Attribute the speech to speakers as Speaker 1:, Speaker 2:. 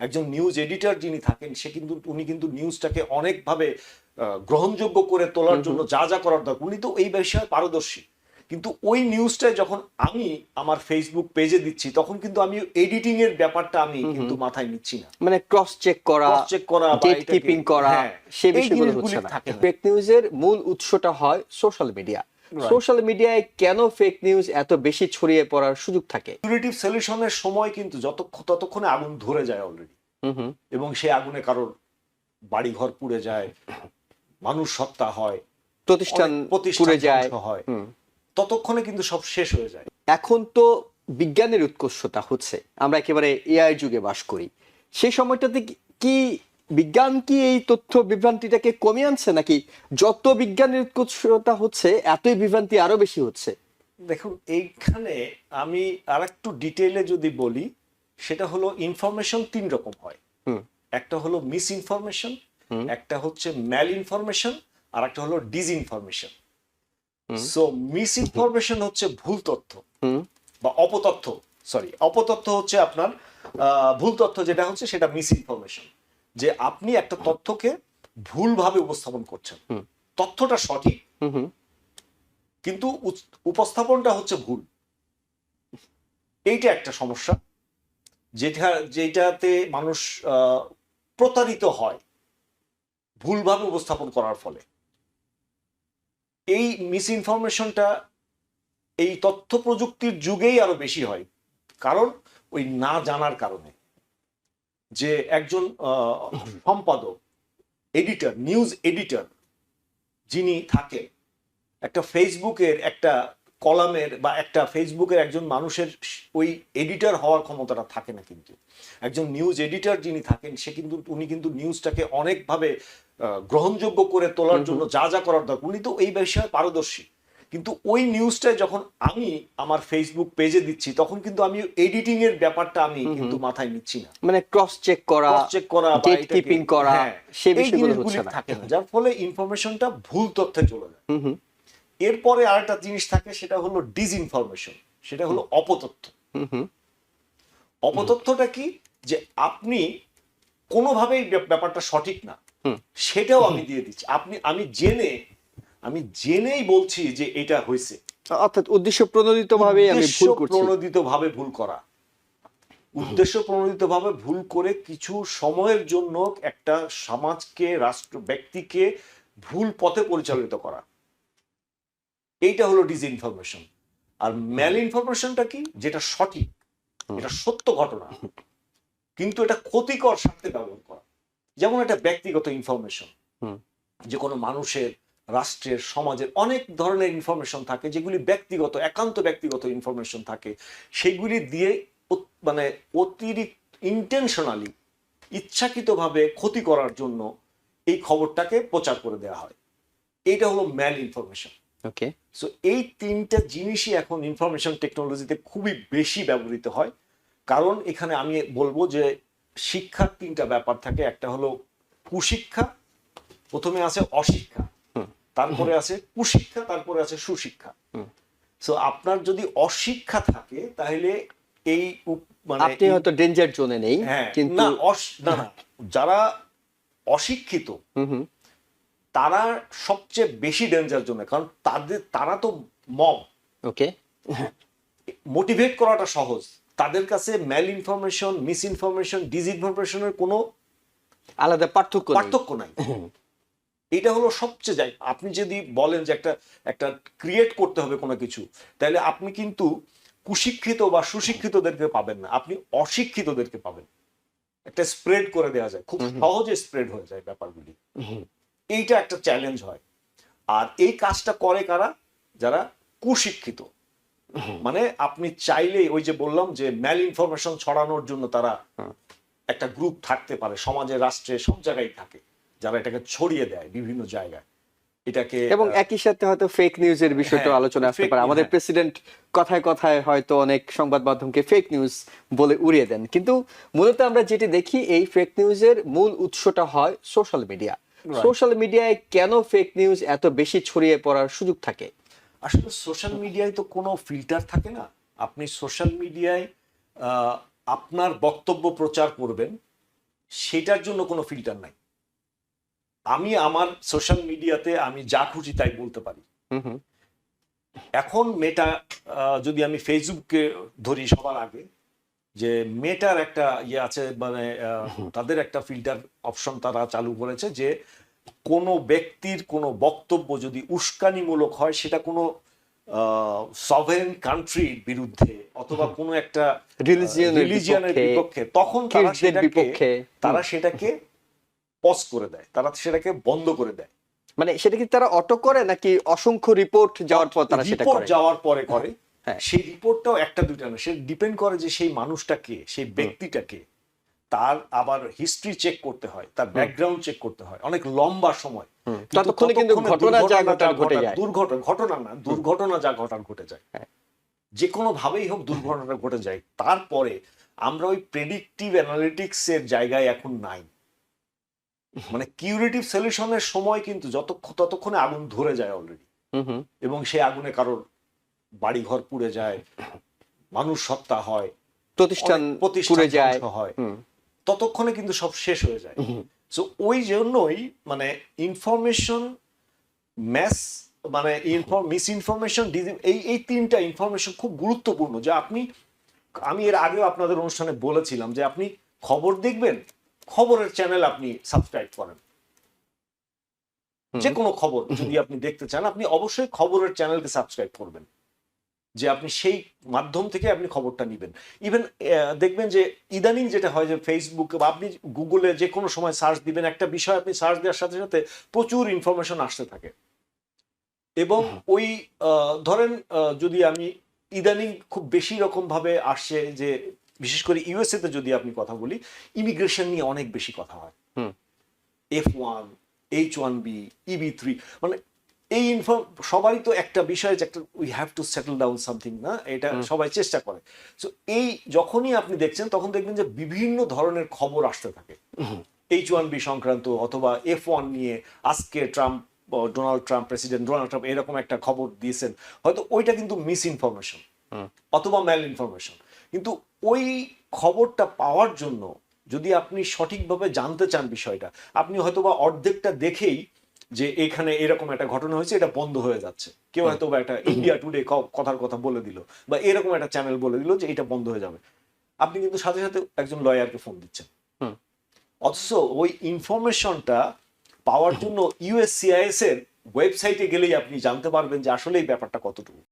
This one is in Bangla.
Speaker 1: একজন নিউজ এডিটর যিনি থাকেন সে কিন্তু উনি কিন্তু নিউজটাকে অনেকভাবে গ্রহণযোগ্য করে তোলার জন্য যা যা করার দরকার উনি তো এই বিষয়ে পারদর্শী। কিন্তু ওই নিউজটা যখন আমি আমার ফেসবুক পেজে দিচ্ছি তখন কিন্তু আমি এডিটিং এর ব্যাপারটা আমি কিন্তু মাথায় নিচ্ছি না।
Speaker 2: মানে ক্রস চেক করা
Speaker 1: Cross check করা এটাকে-
Speaker 2: কিপিং করা
Speaker 1: হ্যাঁ,
Speaker 2: সে বিষয়গুলো
Speaker 1: জিনিসগুলি
Speaker 2: হচ্ছে না।
Speaker 1: থাকে।
Speaker 2: ফেক নিউজের মূল উৎসটা হয় সোশ্যাল মিডিয়া সোশ্যাল মিডিয়ায় কেন ফেক নিউজ এত বেশি ছড়িয়ে পড়ার সুযোগ থাকে?
Speaker 1: কিউরেটিভ সলিউশনের সময় কিন্তু যতক্ষণ ততক্ষণে আগুন ধরে যায় অলরেডি এবং সেই আগুনে কারোর বাড়ি ঘর পুড়ে যায় মানুষ সত্তা হয়
Speaker 2: প্রতিষ্ঠান পুড়ে যায়।
Speaker 1: হয়। ততক্ষণে কিন্তু সব শেষ হয়ে যায়।
Speaker 2: এখন তো বিজ্ঞানের উৎকর্ষতা হচ্ছে। আমরা একেবারে এআই যুগে বাস করি। সেই সময়টাতে কি বিজ্ঞান কি এই তথ্য বিভ্রান্তিটাকে কমিয়ে আনছে নাকি যত বিজ্ঞানের উৎকর্ষতা হচ্ছে এতই বিভ্রান্তি আরও বেশি হচ্ছে?
Speaker 1: দেখুন এইখানে আমি আর একটু ডিটেইলে যদি বলি সেটা হলো ইনফরমেশন তিন রকম হয়।
Speaker 2: হুম।
Speaker 1: একটা হলো মিস ইনফরমেশন একটা হচ্ছে ম্যাল ইনফরমেশন আর একটা হলো disinformation so misinformation হচ্ছে ভুল তথ্য।
Speaker 2: হুম।
Speaker 1: বা অপতথ্য সরি অপতথ্য হচ্ছে আপনার ভুল তথ্য যেটা হচ্ছে সেটা মিস ইনফরমেশন যে আপনি একটা তথ্যকে ভুলভাবে উপস্থাপন করছেন। তথ্যটা সঠিক। কিন্তু উপস্থাপনটা হচ্ছে ভুল। এইটা একটা সমস্যা। যেটা যেটাতে মানুষ আহ, প্রতারিত হয় ভুলভাবে উপস্থাপন করার ফলে। এই মিস ইনফরমেশনটা এই তথ্য প্রযুক্তির যুগেই আরও বেশি হয়। কারণ ওই না জানার কারণে। যে একজন আহ, সম্পাদক এডিটর নিউজ এডিটর যিনি থাকে একটা ফেসবুকের একটা কলামের বা একটা ফেসবুকের একজন মানুষের ওই এডিটর হওয়ার ক্ষমতাটা থাকে না কিন্তু। একজন নিউজ এডিটর যিনি থাকেন সে কিন্তু উনি কিন্তু নিউজটাকে অনেকভাবে গ্রহণযোগ্য করে তোলার জন্য যা যা করার দরকার উনি তো এই বিষয়ে পারদর্শী। কিন্তু ওই নিউজটা যখন আমি আমার ফেসবুক পেজে দিচ্ছি তখন কিন্তু আমি এডিটিং এর ব্যাপারটা আমি কিন্তু মাথায় নিচ্ছি না।
Speaker 2: মানে ক্রস চেক করা
Speaker 1: cross check করা এটাকে-
Speaker 2: কিপিং করা
Speaker 1: হ্যাঁ,
Speaker 2: সে বিষয়গুলো হচ্ছে না।
Speaker 1: থাকে না যার ফলে ইনফরমেশনটা ভুল তথ্যে চলে যায়। এরপরে আরেকটা জিনিস থাকে সেটা হলো ডিসইনফরমেশন সেটা হলো অপতথ্য।
Speaker 2: হুম হুম।
Speaker 1: অপতথ্যটা কি? যে আপনি কোনোভাবেই ব্যাপ- ব্যাপারটা সঠিক না
Speaker 2: হুম।
Speaker 1: সেটাও আমি দিয়ে দিচ্ছি। আপনি আমি জেনে আমি জেনেই বলছি যে এটা হয়েছে।
Speaker 2: অর্থাৎ উদ্দেশ্য প্রণোদিত ভাবে আমি ভুল করছি।
Speaker 1: প্রণোদিত ভাবে ভুল করা। উদ্দেশ্য প্রণোদিত ভাবে ভুল করে কিছু সময়ের জন্য একটা সমাজকে রাষ্ট্র ব্যক্তিকে ভুল পথে পরিচালিত করা। এইটা হলো ডিসইনফরমেশন আর ম্যাল ইনফরমেশনটা কি? যেটা সঠিক এটা সত্য ঘটনা। কিন্তু এটা ক্ষতিকর স্বার্থে ব্যবহার করা। যেমন একটা ব্যক্তিগত ইনফরমেশন
Speaker 2: হুম।
Speaker 1: যে কোনো মানুষের রাষ্ট্রের সমাজের অনেক ধরনের ইনফরমেশন থাকে যেগুলি ব্যক্তিগত একান্ত ব্যক্তিগত ইনফরমেশন থাকে। সেগুলি দিয়ে মানে অতিরিক্ত ইন্টেনশনালি ইচ্ছাকৃতভাবে ক্ষতি করার জন্য এই খবরটাকে প্রচার করে দেওয়া হয়। এইটা হলো ম্যাল ইনফরমেশন
Speaker 2: ওকে
Speaker 1: সো এই তিনটা জিনিসই এখন ইনফরমেশন টেকনোলজিতে খুবই বেশি ব্যবহৃত হয়। কারণ এখানে আমি বলব যে শিক্ষার তিনটা ব্যাপার থাকে। একটা হলো কুশিক্ষা প্রথমে আছে অশিক্ষা। তারপরে আছে কুশিক্ষা তারপরে আছে সুশিক্ষা। সো আপনার যদি অশিক্ষা থাকে তাহলে এই মানে
Speaker 2: আপনি হয়তো ডেঞ্জার জোনে নেই
Speaker 1: হ্যাঁ
Speaker 2: কিন্তু
Speaker 1: না না যারা অশিক্ষিত তারা সবচেয়ে বেশি ডেঞ্জার জন্য কারণ তাদের তারা তো মব
Speaker 2: ওকে
Speaker 1: মোটিভেট করাটা সহজ। তাদের কাছে ম্যাল ইনফরমেশন মিস ইনফরমেশন ডিজ ইনফরমেশনের কোনো
Speaker 2: আলাদা পার্থক্য
Speaker 1: পার্থক্য নাই। এটা হলো সবচেয়ে যাই আপনি যদি বলেন যে একটা একটা ক্রিয়েট করতে হবে কোনো কিছু তাহলে আপনি কিন্তু কুশিক্ষিত বা সুশিক্ষিতদেরকে পাবেন না আপনি অশিক্ষিতদেরকে পাবেন। একটা স্প্রেড করে দেওয়া যায় খুব সহজে স্প্রেড হয়ে যায় ব্যাপারগুলি। এইটা একটা চ্যালেঞ্জ হয়। আর এই কাজটা করে কারা? যারা কুশিক্ষিত। মানে আপনি চাইলেই ওই যে বললাম যে ম্যাল ইনফরমেশন ছড়ানোর জন্য তারা একটা গ্রুপ থাকতে পারে সমাজে রাষ্ট্রে সব জায়গায় থাকে। যারা এটাকে ছড়িয়ে দেয় বিভিন্ন জায়গায়। এটাকে
Speaker 2: এবং একই সাথে হয়তো ফেক নিউজের বিষয়টা
Speaker 1: হ্যাঁ,
Speaker 2: আলোচনা আসতে পারে। আমাদের
Speaker 1: হ্যাঁ।
Speaker 2: প্রেসিডেন্ট কথায় কথায় হয়তো অনেক সংবাদ মাধ্যমকে ফেক নিউজ বলে উড়িয়ে দেন। কিন্তু মূলত আমরা যেটি দেখি এই ফেক নিউজের মূল উৎসটা হয় সোশ্যাল মিডিয়া সোশ্যাল মিডিয়ায় কেন ফেক নিউজ এত বেশি ছড়িয়ে পড়ার সুযোগ থাকে?
Speaker 1: আসলে সোশ্যাল মিডিয়ায় তো কোনো ফিল্টার থাকে না। আপনি সোশ্যাল মিডিয়ায় আপনার বক্তব্য প্রচার করবেন সেটার জন্য কোনো ফিল্টার নাই। আমি আমার সোশ্যাল মিডিয়াতে আমি যা খুশি তাই বলতে পারি। এখন মেটা যদি আমি ফেসবুককে ধরি সবার আগে যে মেটার একটা ইয়ে আছে মানে তাদের একটা ফিল্টার অপশন তারা চালু করেছে যে কোনো ব্যক্তির কোনো বক্তব্য যদি উস্কানিমূলক হয় সেটা কোনো সভেন কান্ট্রির বিরুদ্ধে অথবা কোনো একটা রিলিজিয়ানের
Speaker 2: বিপক্ষে
Speaker 1: তখন তারা সেটাকে তারা সেটাকে পজ করে দেয় তারা সেটাকে বন্ধ করে দেয়।
Speaker 2: মানে সেটা কি তারা অটো করে নাকি অসংখ্য রিপোর্ট যাওয়ার পর তারা সেটা
Speaker 1: রিপোর্ট
Speaker 2: করে?
Speaker 1: যাওয়ার পরে করে।
Speaker 2: হ্যাঁ।
Speaker 1: সেই রিপোর্টটাও একটা দুইটা না সে ডিপেন্ড করে যে সেই মানুষটাকে সেই ব্যক্তিটাকে তার আবার হিস্ট্রি চেক করতে হয় তার ব্যাকগ্রাউন্ড চেক করতে হয় অনেক লম্বা সময়।
Speaker 2: ততক্ষণে কিন্তু ঘটনা যা ঘটার ঘটে যায়।
Speaker 1: দুর্ঘটনা ঘটনা না দুর্ঘটনা যা ঘটার ঘটে যায়।
Speaker 2: হ্যাঁ।
Speaker 1: যে কোনো ভাবেই হোক দুর্ঘটনা ঘটে যায়। তারপরে আমরা ওই প্রেডিক্টিভ অ্যানালিটিক্স এর জায়গায় এখন নাই। মানে কিউরেটিভ সলিউশনের সময় কিন্তু যতক্ষণ ততক্ষণে আগুন ধরে যায় অলরেডি এবং সেই আগুনে কারোর বাড়িঘর পুড়ে যায় মানুষ সত্তা হয়
Speaker 2: প্রতিষ্ঠান পুড়ে যায়।
Speaker 1: হয়। ততক্ষণে কিন্তু সব শেষ হয়ে যায়। সো ওই জন্যই মানে ইনফরমেশন ম্যাস মানে মিস ইনফরমেশন এই এই তিনটা ইনফরমেশন খুব গুরুত্বপূর্ণ। যে আপনি আমি এর আগেও আপনাদের অনুষ্ঠানে বলেছিলাম যে আপনি খবর দেখবেন খবরের চ্যানেল আপনি সাবস্ক্রাইব করেন। যে কোনো খবর যদি আপনি দেখতে চান আপনি অবশ্যই খবরের চ্যানেলকে সাবস্ক্রাইব করবেন। যে আপনি সেই মাধ্যম থেকে আপনি খবরটা নেবেন। ইভেন দেখবেন যে ইদানিং যেটা হয় যে ফেসবুক বা আপনি গুগলে যে কোনো সময় সার্চ দিবেন একটা বিষয় আপনি সার্চ দেওয়ার সাথে সাথে প্রচুর ইনফরমেশন আসতে থাকে। এবং ওই আহ, ধরেন যদি আমি ইদানিং খুব বেশি রকম ভাবে আসছে যে বিশেষ করে ইউএসএ তে যদি আপনি কথা বলি ইমিগ্রেশন নিয়ে অনেক বেশি কথা হয়।
Speaker 2: হুম।
Speaker 1: F one H one B EB three মানে এই ইনফর্ম সবারই তো একটা বিষয় যে একটা we have to settle down something না? এটা সবাই চেষ্টা করে। সো এই যখনই আপনি দেখছেন তখন দেখবেন যে বিভিন্ন ধরনের খবর আসতে থাকে। এইচ ওয়ান বি সংক্রান্ত অথবা এফ ওয়ান নিয়ে আজকে Trump Donald Trump president Donald Trump এরকম একটা খবর দিয়েছেন হয়তো ওইটা কিন্তু মিস ইনফরমেশন। অথবা ম্যাল ইনফরমেশন কিন্তু ওই খবরটা পাওয়ার জন্য যদি আপনি সঠিকভাবে জানতে চান বিষয়টা আপনি হয়তোবা অর্ধেকটা দেখেই যে এখানে এরকম একটা ঘটনা হয়েছে এটা বন্ধ হয়ে যাচ্ছে। কেউ হয়তো বা একটা ইন্ডিয়া টুডে কথার কথা বলে দিল বা এরকম একটা চ্যানেল বলে দিল যে এটা বন্ধ হয়ে যাবে। আপনি কিন্তু সাথে সাথে একজন লয়ারকে ফোন দিচ্ছেন।
Speaker 2: হুম।
Speaker 1: অথচ ওই ইনফরমেশনটা পাওয়ার জন্য ইউএসসিআইএস এর ওয়েবসাইটে গেলেই আপনি জানতে পারবেন যে আসলে এই ব্যাপারটা কতটুকু।